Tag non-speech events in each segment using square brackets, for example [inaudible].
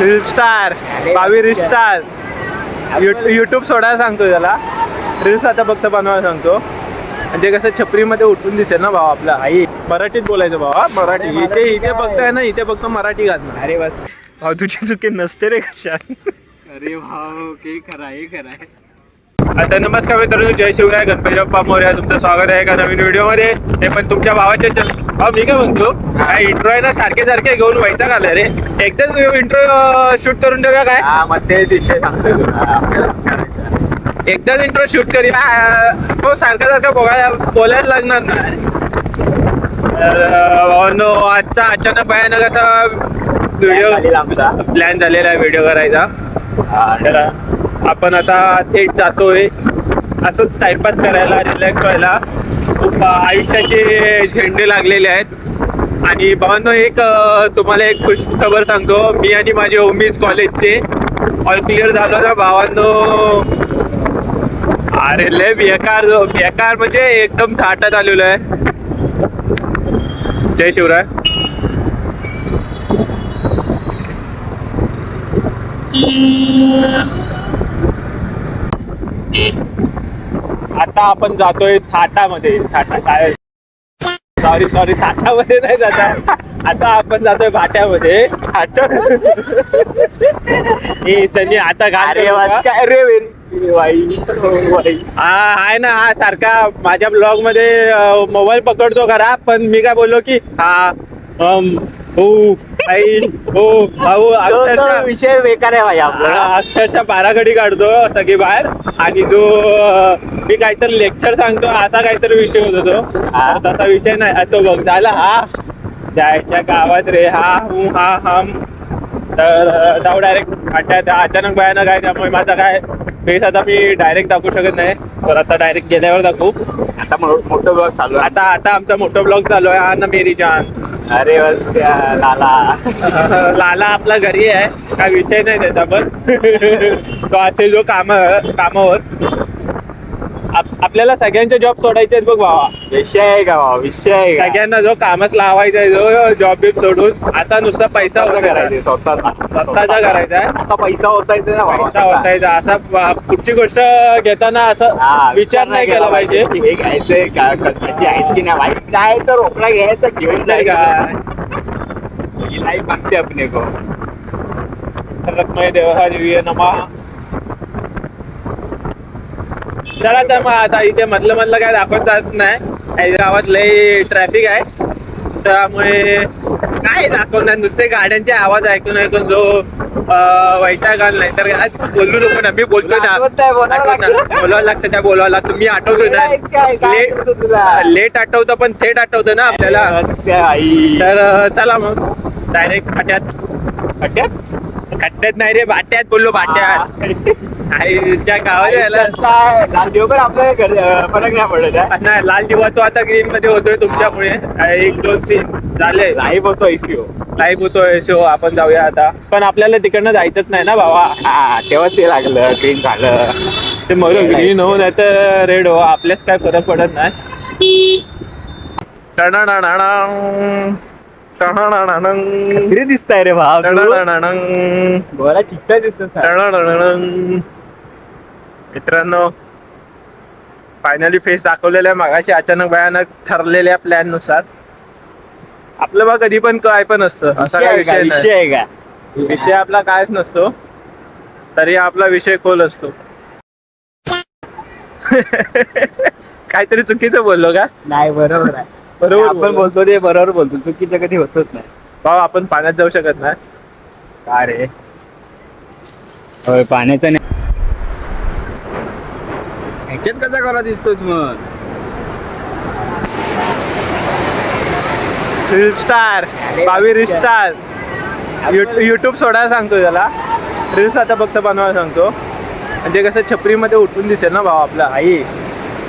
Reel star बावी reel star YouTube सोडायला सांगतो त्याला. रील्स आता फक्त बनवायला सांगतो. म्हणजे कसं छपरीमध्ये उठून दिसेल ना भाऊ आपला. आई. मराठीत बोलायचं भाऊ हा, मराठी. इथे इथे फक्त आहे ना इथे फक्त मराठी घालणार अरे बस. भाऊ तुझी चुकी नसते रे कशात. अरे भाऊ ते खरं हे खरं आहे. आता नमस्कार मित्रांनो जय शिवराय गणपती बाप्पा मोर्या तुमचं स्वागत आहे एका नवीन व्हिडिओमध्ये. हे पण तुमच्या चॅनल भाऊ मी काय म्हणतो काय इंट्रो आहे ना सारखे सारखे घेऊन व्हायचा का रे एकदाच इंट्रो शूट करून ठेवूया काय? मग तेच विषय एकदाच इंट्रो शूट करी. हो सारखं सारखं बघायला बोलायला लागणार भावांनो, आजचा अचानक भयानक असा व्हिडिओ प्लॅन झालेला आहे व्हिडिओ करायचा. आपण आता थेट जातोय. असंच टाइमपास करायला रिलॅक्स व्हायला. खूप आयुष्याचे झेंडे लागलेले आहेत. आणि भावांनो एक तुम्हाला एक खुश खबर सांगतो. मी आणि माझे ओमीज कॉलेजचे ऑल क्लिअर झालो ना भावांनो? अरे लय बेकार जो बेकार म्हणजे एकदम थाटात आलेलो आहे. जय शिवराय. आता आपण जातोय थाटामध्ये. थाटा काय? सॉरी सॉरी थाटामध्ये नाही जाता आता आपण जातोय भाट्यामध्ये. थाट. सनी आता अरे वाच? काय रे वेरी? वाई. वाई हा आहे ना हा सारखा माझ्या ब्लॉगमध्ये मोबाईल पकडतो खरा पण मी काय बोललो की हा अम, हो आई हो भाऊ अक्षरशः विषय बेकार आहे भाई आपला. अक्षरशः बाराखडी काढतो सगळी बाहेर. आणि जो मी काहीतरी लेक्चर सांगतो असा काहीतरी विषय होतो तो. तसा विषय नाही. तो बघ झाला. हा. जायच्या गावात रे हा हू हा हम. तर जाऊ डायरेक्ट अचानक भयानक आहे त्यामुळे माझा काय फेस आता मी डायरेक्ट दाखवू शकत नाही. तर आता डायरेक्ट गेल्यावर दाखवू. आता मोठं ब्लॉग चालू आहे. आता आता आमचा मोठा ब्लॉग चालू आहे. हा ना मेरी जान. अरे बस लाला. [laughs] लाला आपला घरी आहे. काय विषय नाही त्याचा पण. [laughs] तो असेल जो काम कामावर. आपल्याला सगळ्यांचे जॉब सोडायचे आहेत बघ भावा. विषय आहे का भाऊ विषय आहे का? सगळ्यांना जो कामच लावायचा आहे जो जॉब बिब सोडून असा नुसता पैसा स्वतः करायचा स्वतः स्वतःचा करायचा आहे. असा पैसा होतायचा ना पैसा असा. होतायचा. असा पुढची गोष्ट घेताना हा, असं विचार नाही केला पाहिजे. की हे घ्यायचंय का? कष्टाची आहेत की नाही वाईट जायचं रोकडा घ्यायचं घेऊन नाही जायचं. का? ही लाईफ मागते अपने को जीवीय नमा. चला तर मग आता इथे मधलं मधलं काय दाखवत जात नाही. गावात लय ट्रॅफिक आहे. त्यामुळे काय दाखवणार? नुसते गाड्यांचे आवाज ऐकून ऐकून जो वैताग नाही तर आज बोलू नको ना. मी बोलतोय ना. बोलावं. लागतं. काय बोलावं लागतं. मी आठवतोय ना? लेट लेट आठवतं पण थेट आठवतं ना आपल्याला. तर चला मग. डायरेक्ट खड्ड्यात खड्ड्यात खड्ड्यात नाही रे भाट्यात बोललो भाट्यात आईच्या यायला काय लाल देवकर आपल्या घर- फरक नाही पडत आहे. नाही लाल दिवा तो आता ग्रीन मध्ये होतोय तुमच्यामुळे. एक दोन सीन झाले. लाईव्ह होतो एसीओ लाईव्ह होतोय शो आपण जाऊया आता. पण आपल्याला तिकडनं जायचंच नाही ना बाबा हा तेव्हा ते लागलं क्लीन झालं. ते मग ग्रीन हो नाही तर रेड हो आपल्याच काय फरक पडत नाही. टणाणाणाणांग. किती दिसताय रे भाव चिकटा दिसतो. मित्रांनो फायनली फेस दाखवलेला आहे मागाशी अचानक भयानक ठरलेल्या प्लॅननुसार. आपलं बा कधी पण काय पण असतं. असा काय विषय. विषय आहे का? विषय आपला कायच नसतो. तरी आपला विषय खोल असतो. [laughs] काहीतरी चुकीचं बोललो का? नाही बरोबर आहे. बरोबर आपण बोललो. बोलतो ते बरोबर बोलतो. चुकीचं कधी होतच नाही. भाऊ आपण पाण्यात जाऊ शकत नाही. का रे? होय पाण्याचं नाही. ह्याच्यात कसा करा दिसतोच मग? रील स्टार बावी रील स्टार युट्यूब सोडायला सांगतो त्याला. रील्स आता फक्त बनवायला सांगतो. म्हणजे कसं छपरीमध्ये उठून दिसेल ना भाऊ आपला आई?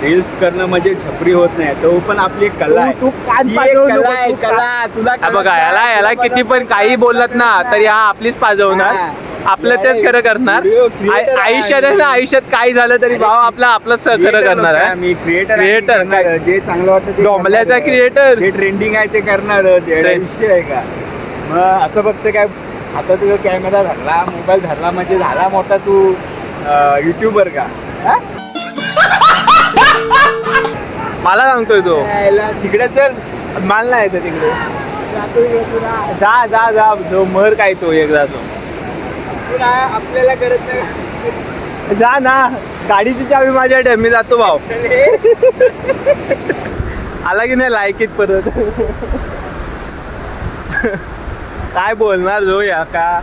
रील्स करणं म्हणजे छपरी होत नाही. तो पण आपली एक कला आहे. तू कान ही एक पाठवू कला नको, आहे तू कला. तुला हा बघा याला याला किती पण काही बोलत ना तरी हा आपलीच पाजवणार. हा. आपलं तेच खरं करणार. Video creator. आयुष्यात आहे ना आयुष्यात काही झालं तरी भाव आपला आपलंच खरं करणार आहे. मी क्रिएटर Creator काय? जे चांगलं वाटतं ते डोंबल्याचा करणार. क्रिएटर जे ट्रेंडिंग आहे ते करणार. Trend. विषय आहे का? मग असं फक्त काय आता तुझा कॅमेरा धरला मोबाईल धरला म्हणजे झाला मोठा तू युट्यूबर का? हा? मला सांगतोय तो. तिकडे चल. मला नाही येतं तिकडे. जा जा जा. जो मर काय तो एकदा तो. आपल्याला करत नाही. जा ना. गाडीची चावी माझ्याकडे मी जातो भाऊ. आला की नाही लायकीत परत? काय बोलणार जो या का?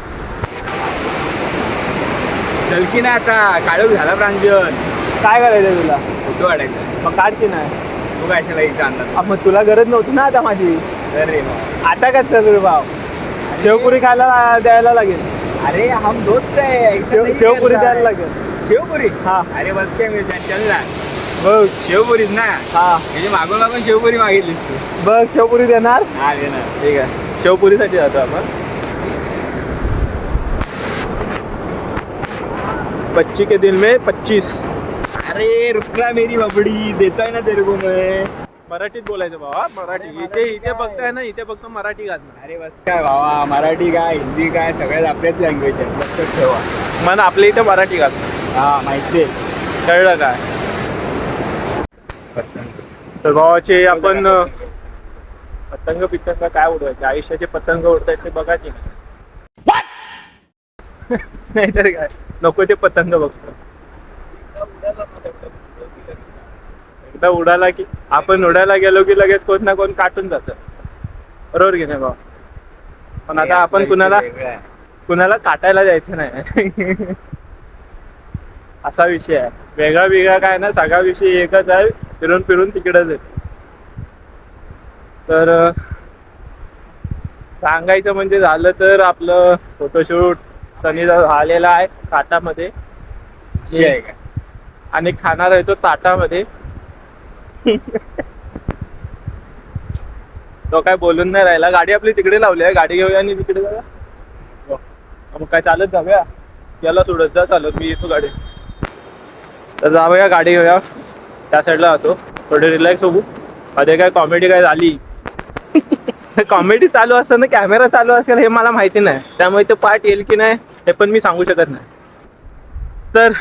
चल की नाही आता. काळोख झाला प्रांजन काय करायचं तुला? फोटो काढायचा मग काढ की नाही तू काय इथं आणला आ, मग तुला गरज नव्हती ना आता माझी. अरे आता काय चालू भाव? शेवपुरी खायला द्यायला लागेल. अरे हम दोस्त है शेव शेवपुरी द्यायला लागेल. शेवपुरी? हा. अरे बस काय मी चल ना बघ. शेवपुरीच ना? हा. म्हणजे मागून मागून शेवपुरी मागितलीस तू. बघ शेवपुरी देणार? हा दे ना ठीक आहे. शेवपुरीसाठी जातो आपण. पच्ची के दिल में पच्चीस. अरे रुकला मेरी बबडी देताय ना तेरे को मैं. मराठीत बोलायचं बाबा मराठी. इथे इथे बघताय ना इथे फक्त मराठी घालणार अरे बस. काय भावा मराठी काय हिंदी काय सगळ्यात आपल्याच लँग्वेज आहे लक्षात ठेवा. मन आपल्या इथे मराठी घालणार हा माहिती आहे. कळलं काय? तर भावाचे आपण अं, पतंग पितंग काय उडवायचे? आयुष्याचे पतंग उडतायत ते बघायचे [laughs] नाहीतर काय? नको ते पतंग बघतो. एकदा उडाला की आपण उडायला गेलो की लगेच कोण ना कोण काटून जात. बरोबर की नाही भाऊ? पण आता आपण कुणाला कुणाला काटायला जायचं नाही. [laughs] असा विषय आहे. वेगळा वेगळा काय ना सगळा विषय एकच आहे. फिरून फिरून तिकडच आहे. तर सांगायचं म्हणजे झालं तर आपलं फोटोशूट सनीचा झालेला आहे ताटामध्ये आहे का? आणि खाणार आहे तो ताटामध्ये. तो काय बोलून नाही राहिला. गाडी आपली तिकडे लावली आहे. गाडी घेऊया आणि तिकडे जाऊया. हो. मग काय चालत जाऊया. याला सोडत जा चालत. मी येतो गाडी. तर जाऊया गाडी घेऊया. त्या साईडला जातो. थोडे रिलॅक्स होऊ. अरे काय कॉमेडी काय झाली? [laughs] कॉमेडी चालू असताना कॅमेरा चालू असेल हे मला माहिती नाही. त्यामुळे तो पार्ट येईल की नाही हे पण मी सांगू शकत नाही. तर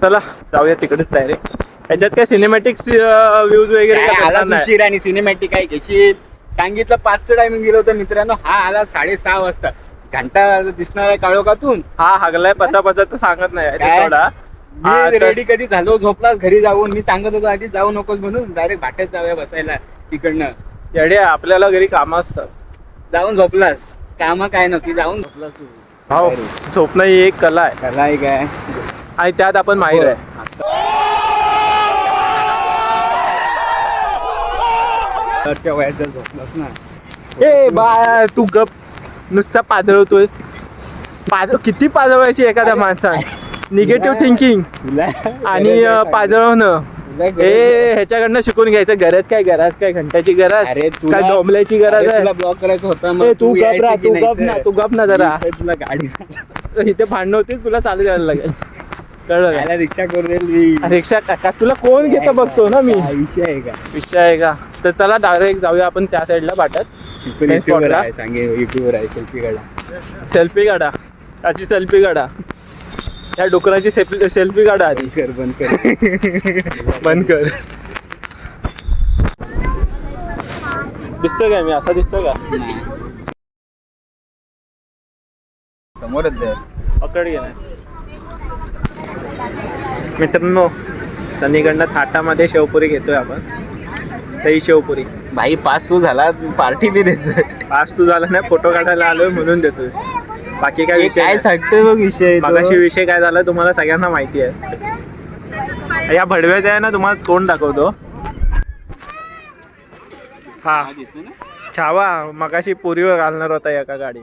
चला जाऊया तिकडेच डायरेक्ट याच्यात काय सिनेमॅटिक व्ह्यूज वगैरे काय आला नाही. आणि सिनेमॅटिक काय घेशील सांगितलं पाचचं टायमिंग दिलं होतं मित्रांनो. हा आला साडेसहा वाजता. घंटा दिसणार आहे काळोखातून. हा हगलाय पचा पचा तर सांगत नाही ते काय? सोडा. हा, मी तर- रेडी कधी झालो? झोपलास घरी जाऊन? मी सांगत होतो आधी जाऊ नकोस म्हणून. डायरेक्ट भाट्यात जाऊया बसायला तिकडनं. येडे आपल्याला घरी कामं असतात. जाऊन झोपलास. काम काय नव्हती जाऊन झोपलास तू भाऊ? झोपणं ही एक कला आहे. कला आहे काय? आणि त्यात आपण माहीर आहे. घरच्या वयात जर झोपलास ना. ए बा तू गप. नुसता पाजळवतोय पाजळ किती पाजळवायची एखाद्या माणसाने निगेटिव्ह थिंकिंग तुला आणि अं, पाजळवणं ए ह्याच्याकडनं शिकून घ्यायचं. गरज काय? गरज काय? घंट्याची गरज. अरे तुला काय डोंबल्याची गरज तुला आहे? ब्लॉक करायचं होतं ए, तू गप यायचं ना की तू नाही गप ना तर? तू गप ना जरा. मी तर तुला गाडी इथे भांडण होतील तुला चालू द्यायला लागेल. कळलं का? रिक्षा करू देईल मी. रिक्षा काका तुला कोण घेतं बघतो ना मी? विषय आहे का? विषय आहे का? तर चला डायरेक्ट जाऊया आपण त्या साईडला बाटत. पण? आहे सांगे युट्यूबर आहे सेल्फी काढा. सेल्फी काढा. त्याची सेल्फी काढा. या डुकराची सेल्फी काढा आधी. कर बंद कर. बंद कर. दिसतोय काय मी? असा दिसतोय का? नाही. समोरच आहे. पकड घे मित्रांनो सनीकडनं थाटामध्ये शेवपुरी घेतोय आपण. दही शेवपुरी. भाई पास तू झाला पार्टी बी देत आज तू झाला नाही फोटो काढायला आलोय म्हणून देतोय. बाकी काय विषय काय. सांगतोय बघ विषय? मगाशी विषय काय झाला तुम्हाला सगळ्यांना माहिती आहे. या भडव्याचा आहे ना तुम्हाला तोंड दाखवतो. हा. ना? छावा मगाशी पुरीवर घालणार होता एका गाडी.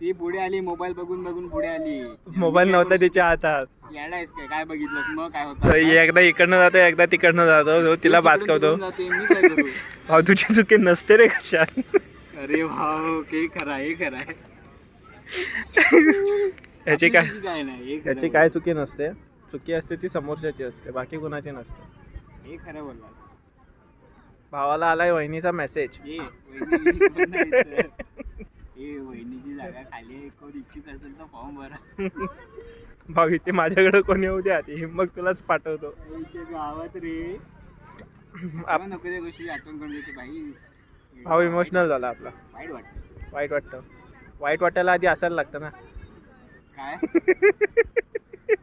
ती पुढे आली मोबाईल बघून बघून पुढे आली. मोबाईल नव्हता तिच्या हातात. काय? काय बघितलंस? मग काय तर होतं एकदा इकडनं जातो एकदा तिकडनं जातो. तिला बाचकवतो तिकडून जाते, मी काय करू? [laughs] भाऊ तुझी चुकी नसते रे कशात. अरे भाऊ हे खरा हे खरा ह्याची [laughs] काय नाही हे खरं ह्याची काय चुकी नसते? चुकी असते ती समोरच्याची असते बाकी कुणाची नसते. हे खरं बोललास. भावाला आलाय वहिनीचा मेसेज ये वहिनी- वहिनी पण नाही इथं. [laughs] हे वहिनीची जागा खाली आहे. कोण इच्छुक असेल तर फॉर्म भरा. भाऊ इथे माझ्याकडे कोणी येऊ द्या ती मग तुलाच पाठवतो. गावात रे. आप- नको त्या गोष्टी आठवण करून देते बाई. भाऊ इमोशनल झाला आपला. वाईट वाटत. वाईट वाटतं. वाईट वाटायला आधी असायला लागतं ना. काय? [laughs]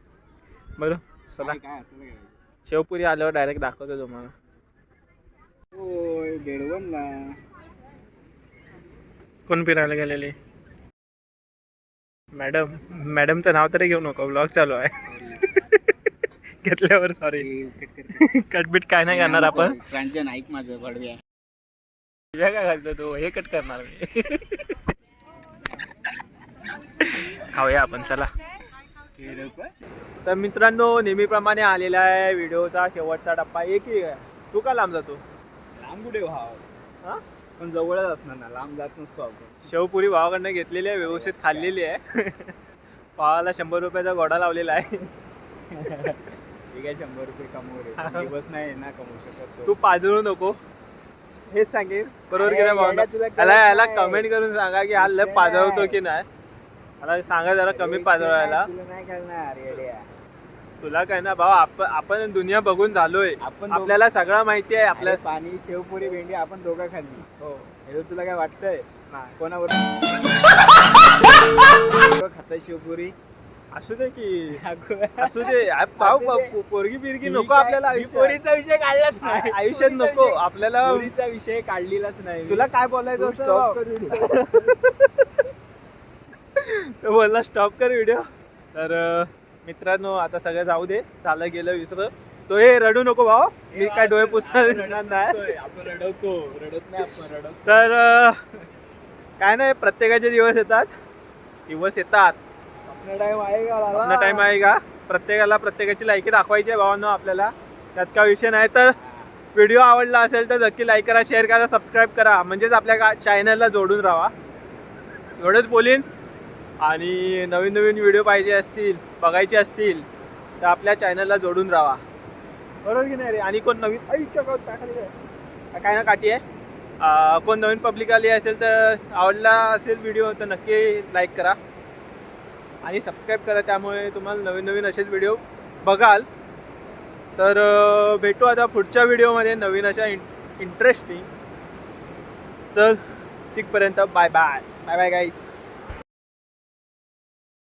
बरं चला. काय काय असं शेवपुरी आल्यावर डायरेक्ट दाखवतो तुम्हाला. होय बेडवनला कोण फिरायला गेलेली? मॅडम मॅडमचं नाव तरी घेऊ नको ब्लॉग चालू आहे. [laughs] घेतल्यावर सॉरी कटबीट काय नाही करणार आपण? प्रांजन ऐक माझं भडव्या. काय घालतो तू? हे कट करणार मी. [laughs] खाऊया आपण चला. तर मित्रांनो नेहमीप्रमाणे आलेला आहे व्हिडिओचा शेवटचा टप्पा. एक आहे तू का लांब जातो लांब कुठे हा? पण जवळच असणार ना लांब जात नसतो आपण. शेवपुरी भावाकडनं घेतलेली आहे व्यवस्थित खाल्लेली आहे. [laughs] भावाला शंभर रुपयाचा गोडा लावलेला आहे. ठीक आहे शंभर रुपये कमवू रे दिवस नाही ना कमवू शकत तू. पाजळू नको. हेच सांगेल बरोबर की अरे, नाही भावना? येड्या तुला कळत याला याला नाही. कमेंट करून सांगा की हा लय विषय पाजळतो. की नाही. मला सांगा जरा कमी पाजळायला तुला नाही येड्या. तुला काय ना भाऊ आपण आपण दुनिया बघून झालोय आपण दोघं- आपल्याला सगळं माहिती आहे आपल्या अरे, पाणी शेवपुरी भेंडी आपण दोघं खाल्ली हो हे तुला काय वाटतंय नाही. कोणावर खाताय शेवपुरी असू दे की. असू दे आ, भाऊ असू दे. पो- पोरगी बिरगी नको. आपल्याला आयुष्यात. पोरीचा विषय काढलाच नाही आ- आयुष्यात पोरीचा नको विषय- आपल्याला पोरीचा विषय काढलेलाच नाही तुला काय बोलायचं तू होतं stop भाऊ? कर video. [laughs] तो बोलला स्टॉप कर व्हिडिओ तर अं, मित्रांनो आता सगळं जाऊ दे. झालं गेलं विसर तो हे रडू नको भाऊ. मी काय डोळे पुसणार रडत नाही. नसतोय. आपण रडवतो रडत नाही आपण रडवतो तर काय नाही प्रत्येकाचे दिवस येतात. दिवस येतात. आपला टाइम आहे का? आपला टाइम आहे का? प्रत्येकाला प्रत्येकाची लायकी दाखवायची आहे भावांनो आपल्याला. त्यात काय विषय नाही. तर व्हिडिओ आवडला असेल तर नक्की लाईक करा शेअर करा सबस्क्राईब करा. म्हणजेच आपल्या चॅनलला जोडून राहा. एवढंच बोलीन. आणि नवीन नवीन व्हिडिओ पाहिजे असतील बघायचे असतील तर आपल्या चॅनलला जोडून राहा. बरोबर की नाही रे? आणि कोण नवीन? आईच्या गावात काय खाली काय? काय ना काठी आहे? कोण नवीन पब्लिक आली असेल तर आवडला असेल व्हिडिओ तर नक्की लाईक करा. आणि सबस्क्राईब करा त्यामुळे तुम्हाला नवीन नवीन असेच व्हिडिओ बघाल. तर भेटू आता पुढच्या व्हिडिओमध्ये नवीन अशा इंटरेस्टिंग चल तिथपर्यंत bye bye bye bye guys